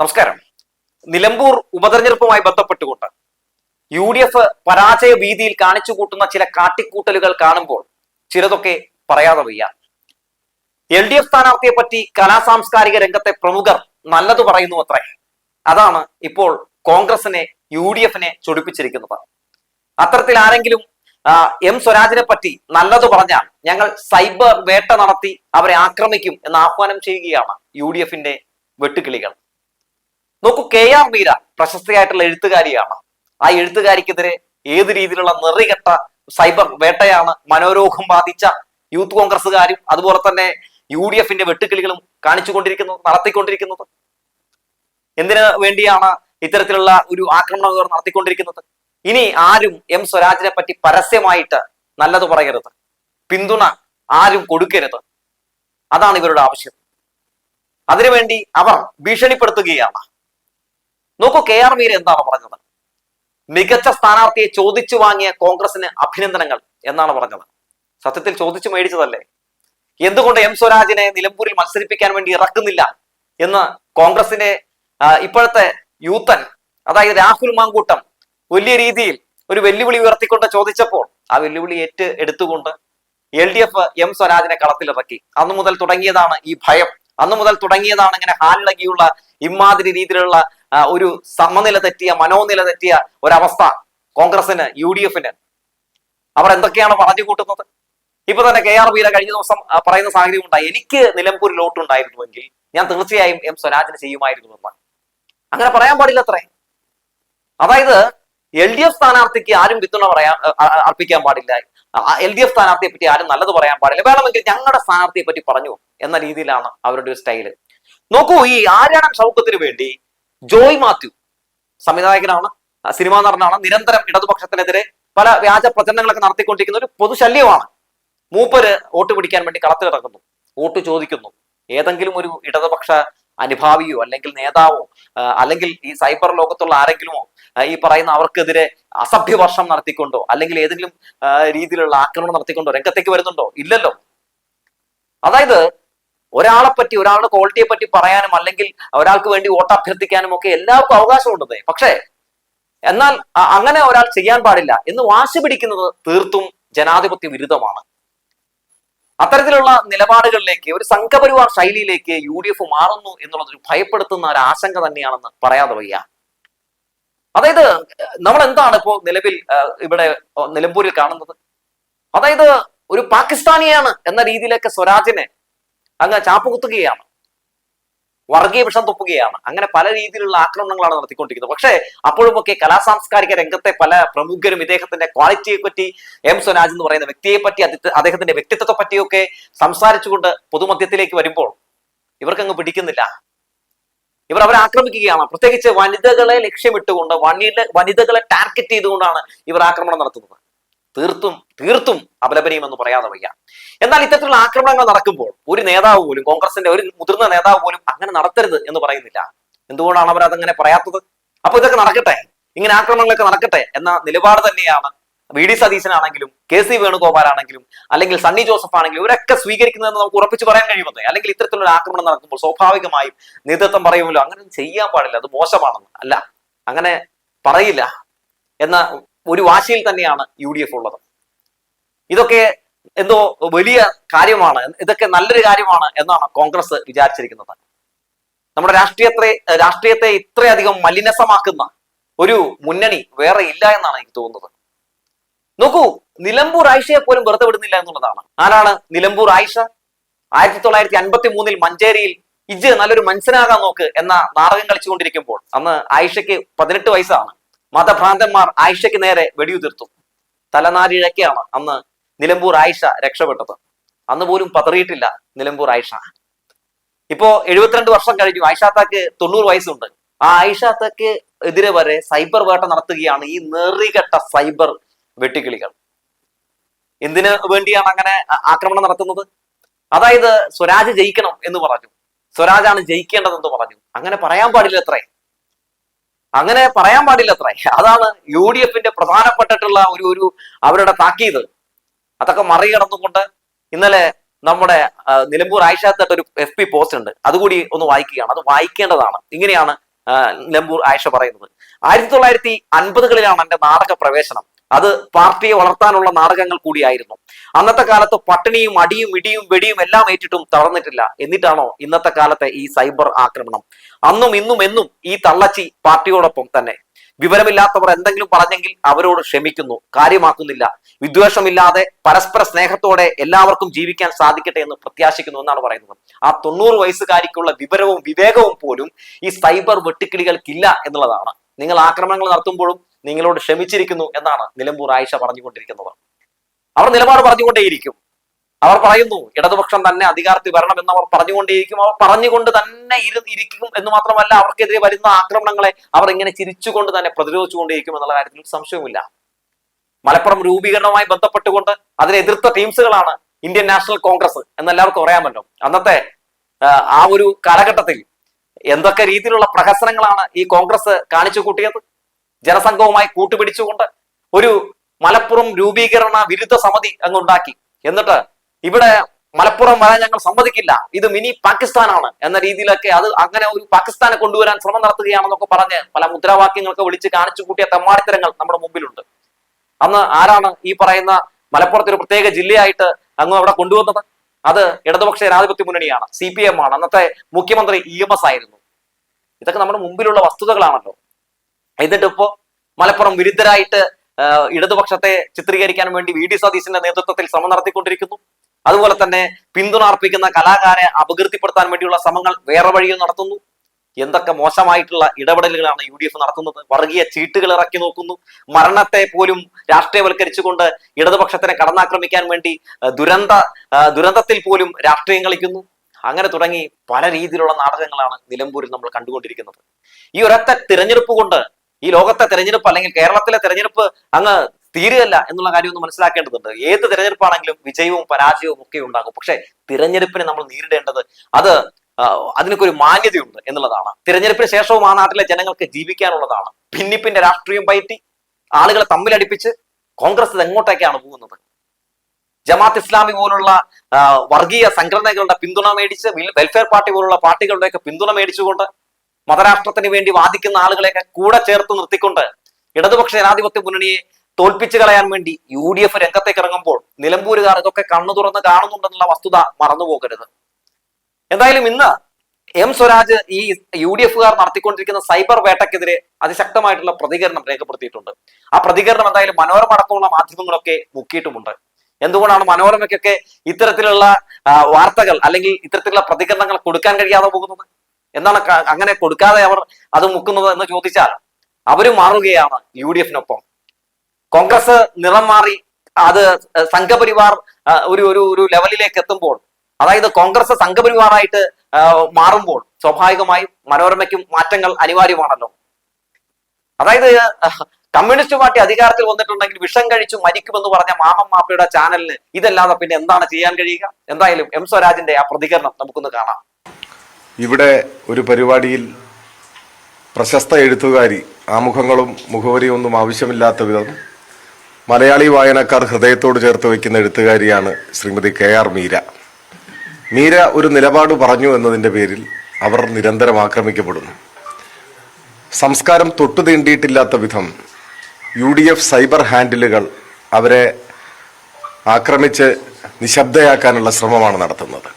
നമസ്കാരം. നിലമ്പൂർ ഉപതെരഞ്ഞെടുപ്പുമായി ബന്ധപ്പെട്ടുകൊണ്ട് U D F പരാജയ ഭീതിയിൽ കാണിച്ചു കൂട്ടുന്ന ചില കാട്ടിക്കൂട്ടലുകൾ കാണുമ്പോൾ ചിലതൊക്കെ പറയാതെ വയ്യ. എൽ ഡി എഫ് സ്ഥാനാർത്ഥിയെ പറ്റി കലാസാംസ്കാരിക രംഗത്തെ പ്രമുഖർ നല്ലത് പറയുന്നു അത്രേ. അതാണ് ഇപ്പോൾ കോൺഗ്രസിനെ യു ഡി എഫിനെ ചൊടിപ്പിച്ചിരിക്കുന്നത്. അത്തരത്തിൽ ആരെങ്കിലും എം സ്വരാജിനെ പറ്റി നല്ലത് പറഞ്ഞാൽ ഞങ്ങൾ സൈബർ വേട്ട നടത്തി അവരെ ആക്രമിക്കും എന്ന് ആഹ്വാനം ചെയ്യുകയാണ് യു ഡി എഫിന്റെ വെട്ടുകിളികൾ നോക്കൂ കെ ആർ മീര പ്രശസ്തയായിട്ടുള്ള എഴുത്തുകാരിയാണ്. ആ എഴുത്തുകാരിക്കെതിരെ ഏത് രീതിയിലുള്ള നിറികെട്ട സൈബർ വേട്ടയാണ് മനോരോഗം ബാധിച്ച യൂത്ത് കോൺഗ്രസ്സുകാരും അതുപോലെ തന്നെ യു ഡി എഫിന്റെ വെട്ടുക്കിളികളും കാണിച്ചുകൊണ്ടിരിക്കുന്നത് നടത്തിക്കൊണ്ടിരിക്കുന്നത്. എന്തിനു വേണ്ടിയാണ് ഇത്തരത്തിലുള്ള ഒരു ആക്രമണം നടത്തിക്കൊണ്ടിരിക്കുന്നത്? ഇനി ആരും എം സ്വരാജിനെ പറ്റി പരസ്യമായിട്ട് നല്ലത് പറയരുത്. പിന്തുണ ആരും കൊടുക്കരുത്. അതാണ് ഇവരുടെ ആവശ്യം. അതിനുവേണ്ടി അവർ ഭീഷണിപ്പെടുത്തുകയാണ്. നോക്കൂ കെ ആർ മീര എന്താണ് പറഞ്ഞത്? മികച്ച സ്ഥാനാർത്ഥിയെ ചോദിച്ചു വാങ്ങിയ കോൺഗ്രസിന് അഭിനന്ദനങ്ങൾ എന്നാണ് പറഞ്ഞത്. സത്യത്തിൽ ചോദിച്ചു മേടിച്ചതല്ലേ? എന്തുകൊണ്ട് എം സ്വരാജിനെ നിലമ്പൂരിൽ മത്സരിപ്പിക്കാൻ വേണ്ടി ഇറക്കുന്നില്ല എന്ന് കോൺഗ്രസിന്റെ ഇപ്പോഴത്തെ യൂത്തൻ അതായത് രാഹുൽ മാങ്കൂട്ടം വലിയ രീതിയിൽ ഒരു വെല്ലുവിളി ഉയർത്തിക്കൊണ്ട് ചോദിച്ചപ്പോൾ ആ വെല്ലുവിളി ഏറ്റ് എടുത്തുകൊണ്ട് എൽ ഡി എഫ് എം സ്വരാജിനെ കളത്തിലിറക്കി. അന്നു മുതൽ തുടങ്ങിയതാണ് ഈ ഭയം. അന്നു മുതൽ തുടങ്ങിയതാണ് ഇങ്ങനെ ഹാലിളകിയുള്ള ഇമാതിരി രീതിയിലുള്ള ഒരു സമനില തെറ്റിയ മനോനില തെറ്റിയ ഒരവസ്ഥ കോൺഗ്രസിന് യു ഡി എഫിന് അവർ എന്തൊക്കെയാണ് പറഞ്ഞു കൂട്ടുന്നത്? ഇപ്പൊ തന്നെ കെ ആർ ബീര കഴിഞ്ഞ ദിവസം പറയുന്ന സാഹചര്യം ഉണ്ടായി. എനിക്ക് നിലമ്പൂരിൽ വോട്ടുണ്ടായിരുന്നുവെങ്കിൽ ഞാൻ തീർച്ചയായും എം സ്വരാജിന് ചെയ്യുമായിരുന്നു എന്നാണ്. അങ്ങനെ പറയാൻ പാടില്ല അത്രേ. അതായത് എൽ ഡി എഫ് സ്ഥാനാർത്ഥിക്ക് ആരും പിന്തുണ അ, അർപ്പിക്കാൻ പാടില്ല. എൽ ഡി എഫ് സ്ഥാനാർത്ഥിയെ പറ്റി ആരും നല്ലത് പറയാൻ പാടില്ല. വേണമെങ്കിൽ ഞങ്ങളുടെ സ്ഥാനാർത്ഥിയെ പറ്റി പറഞ്ഞു എന്ന രീതിയിലാണ് അവരുടെ ഒരു സ്റ്റൈൽ. നോക്കൂ ഈ ആര്യാടൻ ഷൗക്കത്തിന് വേണ്ടി ജോയ് മാത്യു സംവിധായകനാണ് സിനിമാ നടനാണ് നിരന്തരം ഇടതുപക്ഷത്തിനെതിരെ പല വ്യാജ പ്രചരണങ്ങളൊക്കെ നടത്തിക്കൊണ്ടിരിക്കുന്ന ഒരു പൊതുശല്യമാണ്. മൂപ്പര് വോട്ട് പിടിക്കാൻ വേണ്ടി കളത്തിലിറങ്ങുന്നു വോട്ട് ചോദിക്കുന്നു. ഏതെങ്കിലും ഒരു ഇടതുപക്ഷ അനുഭാവിയോ അല്ലെങ്കിൽ നേതാവോ അല്ലെങ്കിൽ ഈ സൈബർ ലോകത്തുള്ള ആരെങ്കിലുമോ ഈ പറയുന്ന അവർക്കെതിരെ അസഭ്യവർഷം നടത്തിക്കൊണ്ടോ അല്ലെങ്കിൽ ഏതെങ്കിലും രീതിയിലുള്ള ആക്രമണം നടത്തിക്കൊണ്ടോ രംഗത്തേക്ക് വരുന്നുണ്ടോ? ഇല്ലല്ലോ. അതായത് ഒരാളെ പറ്റി ഒരാളുടെ ക്വാളിറ്റിയെ പറ്റി പറയാനും അല്ലെങ്കിൽ ഒരാൾക്ക് വേണ്ടി വോട്ട് അഭ്യർത്ഥിക്കാനും ഒക്കെ എല്ലാവർക്കും അവകാശമുണ്ട് പക്ഷേ എന്നാൽ അങ്ങനെ ഒരാൾ ചെയ്യാൻ പാടില്ല എന്ന് വാശി പിടിക്കുന്നത് തീർത്തും ജനാധിപത്യ വിരുദ്ധമാണ്. അത്തരത്തിലുള്ള നിലപാടുകളിലേക്ക് ഒരു സംഘപരിവാർ ശൈലിയിലേക്ക് യു ഡി എഫ് മാറുന്നു എന്നുള്ളത് ഒരു ഭയപ്പെടുത്തുന്ന ഒരു ആശങ്ക തന്നെയാണെന്ന് പറയാതെ വയ്യ. അതായത് നമ്മൾ എന്താണ് ഇപ്പോ നിലവിൽ ഇവിടെ നിലമ്പൂരിൽ കാണുന്നത്? അതായത് ഒരു പാകിസ്ഥാനിയാണ് എന്ന രീതിയിലൊക്കെ സ്വരാജിനെ അങ്ങ് ചാപ്പുകുത്തുകയാണ് വർഗീയ വിഷം തുപ്പുകയാണ്. അങ്ങനെ പല രീതിയിലുള്ള ആക്രമണങ്ങളാണ് നടത്തിക്കൊണ്ടിരിക്കുന്നത്. പക്ഷേ അപ്പോഴുമൊക്കെ കലാസാംസ്കാരിക രംഗത്തെ പല പ്രമുഖരും ഇദ്ദേഹത്തിന്റെ ക്വാളിറ്റിയെ പറ്റി എം സ്വരാജ് എന്ന് പറയുന്ന വ്യക്തിയെ പറ്റി അദ്ദേഹത്തിന്റെ വ്യക്തിത്വത്തെ പറ്റിയൊക്കെ സംസാരിച്ചുകൊണ്ട് പൊതുമധ്യത്തിലേക്ക് വരുമ്പോൾ ഇവർക്കങ്ങ് പിടിക്കുന്നില്ല. ഇവർ അവരെ ആക്രമിക്കുകയാണ്. പ്രത്യേകിച്ച് വനിതകളെ ലക്ഷ്യമിട്ടുകൊണ്ട് വനിത വനിതകളെ ടാർഗറ്റ് ചെയ്തുകൊണ്ടാണ് ഇവർ ആക്രമണം നടത്തുന്നത്. തീർത്തും തീർത്തും അപലപനീയമെന്ന് പറയാതെ വയ്യ. എന്നാൽ ഇത്തരത്തിലുള്ള ആക്രമണങ്ങൾ നടക്കുമ്പോൾ ഒരു നേതാവ് പോലും കോൺഗ്രസിന്റെ ഒരു മുതിർന്ന നേതാവ് പോലും അങ്ങനെ നടത്തരുത് എന്ന് പറയുന്നില്ല. എന്തുകൊണ്ടാണ് അവർ അതങ്ങനെ പറയാത്തത്? അപ്പൊ ഇതൊക്കെ നടക്കട്ടെ ഇങ്ങനെ ആക്രമണങ്ങളൊക്കെ നടക്കട്ടെ എന്ന നിലപാട് തന്നെയാണ് വി ഡി സതീശനാണെങ്കിലും കെ സി വേണുഗോപാലാണെങ്കിലും അല്ലെങ്കിൽ സണ്ണി ജോസഫ് ആണെങ്കിലും ഇവരൊക്കെ സ്വീകരിക്കുന്നതെന്ന് നമുക്ക് ഉറപ്പിച്ച് പറയാൻ കഴിയുമെന്ന് അല്ലെങ്കിൽ ഇത്തരത്തിലുള്ള ആക്രമണം നടക്കുമ്പോൾ സ്വാഭാവികമായും നേതൃത്വം പറയുമല്ലോ അങ്ങനെ ചെയ്യാൻ പാടില്ല അത് മോശമാണെന്ന്. അല്ല അങ്ങനെ പറയില്ല എന്ന ഒരു വാശിയിൽ തന്നെയാണ് യു ഡി എഫ് ഉള്ളത്. ഇതൊക്കെ എന്തോ വലിയ കാര്യമാണ് ഇതൊക്കെ നല്ലൊരു കാര്യമാണ് എന്നാണ് കോൺഗ്രസ് വിചാരിച്ചിരിക്കുന്നത്. നമ്മുടെ രാഷ്ട്രീയത്തെ രാഷ്ട്രീയത്തെ ഇത്രയധികം മലിനസമാക്കുന്ന ഒരു മുന്നണി വേറെ ഇല്ല എന്നാണ് എനിക്ക് തോന്നുന്നത്. നോക്കൂ നിലമ്പൂർ ആയിഷയെ പോലും വെറുതെ വിടുന്നില്ല എന്നുള്ളതാണ്. ആരാണ് നിലമ്പൂർ ആയിഷ? ആയിരത്തി തൊള്ളായിരത്തി അൻപത്തി മൂന്നിൽ മഞ്ചേരിയിൽ ഇജ് നല്ലൊരു മനുഷ്യനാകാൻ നോക്ക് എന്ന നാടകം കളിച്ചുകൊണ്ടിരിക്കുമ്പോൾ അന്ന് ആയിഷയ്ക്ക് പതിനെട്ട് വയസ്സാണ്. മതഭ്രാന്തന്മാർ ആയിഷയ്ക്ക് നേരെ വെടിയുതിർത്തു. തലനാരിഴക്കാണ് അന്ന് നിലമ്പൂർ ആയിഷ രക്ഷപ്പെട്ടത്. അന്ന് പോലും പതറിയിട്ടില്ല നിലമ്പൂർ ആയിഷ. ഇപ്പോ എഴുപത്തിരണ്ട് വർഷം കഴിഞ്ഞു. ആയിഷാത്താക്ക് തൊണ്ണൂറ് വയസ്സുണ്ട്. ആ ആയിഷാത്താക്ക് എതിരെ വരെ സൈബർ വേട്ട നടത്തുകയാണ് ഈ നെറികെട്ട സൈബർ വെട്ടിക്കിളികൾ. എന്തിനു വേണ്ടിയാണ് അങ്ങനെ ആക്രമണം നടത്തുന്നത്? അതായത് സ്വരാജ് ജയിക്കണം എന്ന് പറഞ്ഞു. സ്വരാജാണ് ജയിക്കേണ്ടതെന്ന് പറഞ്ഞു. അങ്ങനെ പറയാൻ പാടില്ല അത്രേ. അങ്ങനെ പറയാൻ പാടില്ല അത്രേ അതാണ് യു ഡി എഫിന്റെ പ്രധാനപ്പെട്ടിട്ടുള്ള ഒരു ഒരു അവരുടെ താക്കീത്. അതൊക്കെ മറികടന്നുകൊണ്ട് ഇന്നലെ നമ്മുടെ നിലമ്പൂർ ആയിഷത്തൊരു ഒരു എഫ് പി പോസ്റ്റ് ഉണ്ട്. അതുകൂടി ഒന്ന് വായിക്കുകയാണ്. അത് വായിക്കേണ്ടതാണ്. ഇങ്ങനെയാണ് നിലമ്പൂർ ആയിഷ പറയുന്നത്. ആയിരത്തി തൊള്ളായിരത്തി അൻപതുകളിലാണ് എന്റെ നാടക പ്രവേശനം. അത് പാർട്ടിയെ വളർത്താനുള്ള നാടകങ്ങൾ കൂടിയായിരുന്നു. അന്നത്തെ കാലത്ത് പട്ടിണിയും അടിയും ഇടിയും വെടിയും എല്ലാം ഏറ്റിട്ടും തളർന്നിട്ടില്ല. എന്നിട്ടാണോ ഇന്നത്തെ കാലത്തെ ഈ സൈബർ ആക്രമണം? അന്നും ഇന്നും എന്നും ഈ തള്ളച്ചി പാർട്ടിയോടൊപ്പം തന്നെ. വിവരമില്ലാത്തവർ എന്തെങ്കിലും പറഞ്ഞെങ്കിൽ അവരോട് ക്ഷമിക്കുന്നു. കാര്യമാക്കുന്നില്ല. വിദ്വേഷമില്ലാതെ പരസ്പര സ്നേഹത്തോടെ എല്ലാവർക്കും ജീവിക്കാൻ സാധിക്കട്ടെ എന്ന് പ്രത്യാശിക്കുന്നു എന്നാണ് പറയുന്നത്. ആ തൊണ്ണൂറ് വയസ്സുകാരിക്കുള്ള വിവരവും വിവേകവും പോലും ഈ സൈബർ വെട്ടുക്കിളികൾക്കില്ല എന്നുള്ളതാണ്. നിങ്ങൾ ആക്രമണങ്ങൾ നടത്തുമ്പോഴും നിങ്ങളോട് ക്ഷമിച്ചിരിക്കുന്നു എന്നാണ് നിലമ്പൂർ ആയിഷ പറഞ്ഞുകൊണ്ടിരിക്കുന്നത്. അവർ നിലപാട് പറഞ്ഞുകൊണ്ടേയിരിക്കും. അവർ പറയുന്നു ഇടതുപക്ഷം തന്നെ അധികാരത്തിൽ വരണം എന്ന് അവർ പറഞ്ഞുകൊണ്ടേയിരിക്കും. അവർ പറഞ്ഞുകൊണ്ട് തന്നെ ഇരു ഇരിക്കും എന്ന് മാത്രമല്ല അവർക്കെതിരെ വരുന്ന ആക്രമണങ്ങളെ അവർ ഇങ്ങനെ ചിരിച്ചുകൊണ്ട് തന്നെ പ്രതിരോധിച്ചുകൊണ്ടേയിരിക്കും എന്നുള്ള കാര്യത്തിൽ സംശയമില്ല മലപ്പുറം രൂപീകരണവുമായി ബന്ധപ്പെട്ടുകൊണ്ട് അതിനെ എതിർത്ത ടീംസുകളാണ് ഇന്ത്യൻ നാഷണൽ കോൺഗ്രസ് എന്നെല്ലാവർക്കും അറിയാൻ പറ്റും അന്നത്തെ ആ, ഒരു കാലഘട്ടത്തിൽ എന്തൊക്കെ രീതിയിലുള്ള പ്രഹസനങ്ങളാണ് ഈ കോൺഗ്രസ് കാണിച്ചു കൂട്ടിയത്? ജനസംഘവുമായി കൂട്ടുപിടിച്ചുകൊണ്ട് ഒരു മലപ്പുറം രൂപീകരണ വിരുദ്ധ സമിതി അങ്ങുണ്ടാക്കി എന്നിട്ട് ഇവിടെ മലപ്പുറം വരാൻ ഞങ്ങൾ സമ്മതിക്കില്ല. ഇത് മിനി പാകിസ്ഥാനാണ് എന്ന രീതിയിലൊക്കെ അത് അങ്ങനെ ഒരു പാകിസ്ഥാനെ കൊണ്ടുവരാൻ ശ്രമം നടത്തുകയാണെന്നൊക്കെ പറഞ്ഞ് പല മുദ്രാവാക്യങ്ങളൊക്കെ വിളിച്ച് കാണിച്ചു കൂട്ടിയ തെമ്മാടിത്തരങ്ങൾ നമ്മുടെ മുമ്പിലുണ്ട്. അന്ന് ആരാണ് ഈ പറയുന്ന മലപ്പുറത്ത് ഒരു പ്രത്യേക ജില്ലയായിട്ട് അങ്ങ് അവിടെ കൊണ്ടുവന്നത്? അത് ഇടതുപക്ഷ ജനാധിപത്യ മുന്നണിയാണ് സി പി എം ആണ്. അന്നത്തെ മുഖ്യമന്ത്രി ഇ എം എസ് ആയിരുന്നു. ഇതൊക്കെ നമ്മുടെ മുമ്പിലുള്ള വസ്തുതകളാണല്ലോ. എന്നിട്ട് ഇപ്പോ മലപ്പുറം വിരുദ്ധരായിട്ട് ഇടതുപക്ഷത്തെ ചിത്രീകരിക്കാൻ വേണ്ടി വി ഡി സതീശന്റെ നേതൃത്വത്തിൽ ശ്രമം നടത്തിക്കൊണ്ടിരിക്കുന്നു. അതുപോലെ തന്നെ പിന്തുണ അർപ്പിക്കുന്ന കലാകാരെ അപകീർത്തിപ്പെടുത്താൻ വേണ്ടിയുള്ള ശ്രമങ്ങൾ വേറെ വഴിയിൽ നടത്തുന്നു. എന്തൊക്കെ മോശമായിട്ടുള്ള ഇടപെടലുകളാണ് യു ഡി എഫ് നടത്തുന്നത്? വർഗീയ ചീട്ടുകൾ ഇറക്കി നോക്കുന്നു. മരണത്തെ പോലും രാഷ്ട്രീയവൽക്കരിച്ചുകൊണ്ട് ഇടതുപക്ഷത്തിനെ കടന്നാക്രമിക്കാൻ വേണ്ടി ദുരന്ത ദുരന്തത്തിൽ പോലും രാഷ്ട്രീയം കളിക്കുന്നു. അങ്ങനെ തുടങ്ങി പല രീതിയിലുള്ള നാടകങ്ങളാണ് നിലമ്പൂരിൽ നമ്മൾ കണ്ടുകൊണ്ടിരിക്കുന്നത്. ഈ ഒരൊറ്റ തിരഞ്ഞെടുപ്പ് കൊണ്ട് ഈ ലോകത്തെ തെരഞ്ഞെടുപ്പ് അല്ലെങ്കിൽ കേരളത്തിലെ തെരഞ്ഞെടുപ്പ് അങ്ങ് തീരുകയല്ല എന്നുള്ള കാര്യം ഒന്ന് മനസ്സിലാക്കേണ്ടതുണ്ട്. ഏത് തിരഞ്ഞെടുപ്പാണെങ്കിലും വിജയവും പരാജയവും ഒക്കെ ഉണ്ടാകും. പക്ഷെ തിരഞ്ഞെടുപ്പിനെ നമ്മൾ നേരിടേണ്ടത് അത് അതിനൊക്കെ ഒരു മാന്യതയുണ്ട് എന്നുള്ളതാണ്. തിരഞ്ഞെടുപ്പിന് ശേഷവും ആ നാട്ടിലെ ജനങ്ങൾക്ക് ജീവിക്കാനുള്ളതാണ്. ഭിന്നിപ്പിന്റെ രാഷ്ട്രീയം പയറ്റി ആളുകളെ തമ്മിലടിപ്പിച്ച് കോൺഗ്രസ് എങ്ങോട്ടേക്കാണ് പോകുന്നത്? ജമാത്ത് ഇസ്ലാമി പോലുള്ള വർഗീയ സംഘടനകളുടെ പിന്തുണ മേടിച്ച് വെൽഫെയർ പാർട്ടി പോലുള്ള പാർട്ടികളുടെയൊക്കെ പിന്തുണ മേടിച്ചുകൊണ്ട് മതരാഷ്ട്രത്തിന് വേണ്ടി വാദിക്കുന്ന ആളുകളെയൊക്കെ കൂടെ ചേർത്ത് നിർത്തിക്കൊണ്ട് ഇടതുപക്ഷ ജനാധിപത്യ മുന്നണിയെ തോൽപ്പിച്ചു കളയാൻ വേണ്ടി യു ഡി എഫ് രംഗത്തേക്ക് ഇറങ്ങുമ്പോൾ നിലമ്പൂരുകാർ ഇതൊക്കെ കണ്ണു തുറന്ന് കാണുന്നുണ്ടെന്നുള്ള വസ്തുത മറന്നുപോകരുത്. എന്തായാലും ഇന്ന് എം സ്വരാജ് ഈ യു ഡി എഫുകാർ നടത്തിക്കൊണ്ടിരിക്കുന്ന സൈബർ വേട്ടക്കെതിരെ അതിശക്തമായിട്ടുള്ള പ്രതികരണം രേഖപ്പെടുത്തിയിട്ടുണ്ട്. ആ പ്രതികരണം എന്തായാലും മനോരമ അടക്കമുള്ള മാധ്യമങ്ങളൊക്കെ മുക്കിയിട്ടുമുണ്ട്. എന്തുകൊണ്ടാണ് മനോരമയ്ക്കൊക്കെ ഇത്തരത്തിലുള്ള വാർത്തകൾ അല്ലെങ്കിൽ ഇത്തരത്തിലുള്ള പ്രതികരണങ്ങൾ കൊടുക്കാൻ കഴിയാതെ പോകുന്നത്? എന്താണ് അങ്ങനെ കൊടുക്കാതെ അവർ അത് മുക്കുന്നത് എന്ന് ചോദിച്ചാൽ അവർ മാറുകയാണ് യു ഡി എഫിനൊപ്പം. കോൺഗ്രസ് നിറം മാറി അത് സംഘപരിവാർ ഒരു ഒരു ഒരു ലെവലിലേക്ക് എത്തുമ്പോൾ അതായത് കോൺഗ്രസ് സംഘപരിവാറായിട്ട് മാറുമ്പോൾ സ്വാഭാവികമായും മനോരമയ്ക്കും മാറ്റങ്ങൾ അനിവാര്യമാണല്ലോ. അതായത് കമ്മ്യൂണിസ്റ്റ് പാർട്ടി അധികാരത്തിൽ വന്നിട്ടുണ്ടെങ്കിൽ വിഷം കഴിച്ചു മരിക്കുമെന്ന് പറഞ്ഞ മാമം മാപ്പയുടെ ചാനലിന് ഇതല്ലാതെ പിന്നെ എന്താണ് ചെയ്യാൻ കഴിയുക? എന്തായാലും എം സ്വരാജിന്റെ ആ പ്രതികരണം നമുക്കൊന്ന് കാണാം. ഇവിടെ ഒരു പരിപാടിയിൽ പ്രശസ്ത എഴുത്തുകാരി ആമുഖങ്ങളും മുഖവരിയും ഒന്നും ആവശ്യമില്ലാത്ത വിധം മലയാളി വായനക്കാർ ഹൃദയത്തോട് ചേർത്ത് വയ്ക്കുന്ന എഴുത്തുകാരിയാണ് ശ്രീമതി കെ ആർ മീര. മീര ഒരു നിലപാട് പറഞ്ഞു എന്നതിന്റെ പേരിൽ അവർ നിരന്തരം ആക്രമിക്കപ്പെടുന്നു. സംസ്കാരം തൊട്ടു തീണ്ടിയിട്ടില്ലാത്ത വിധം യു ഡി എഫ് സൈബർ ഹാൻഡിലുകൾ അവരെ ആക്രമിച്ച് നിശബ്ദയാക്കാനുള്ള ശ്രമമാണ് നടത്തുന്നത്.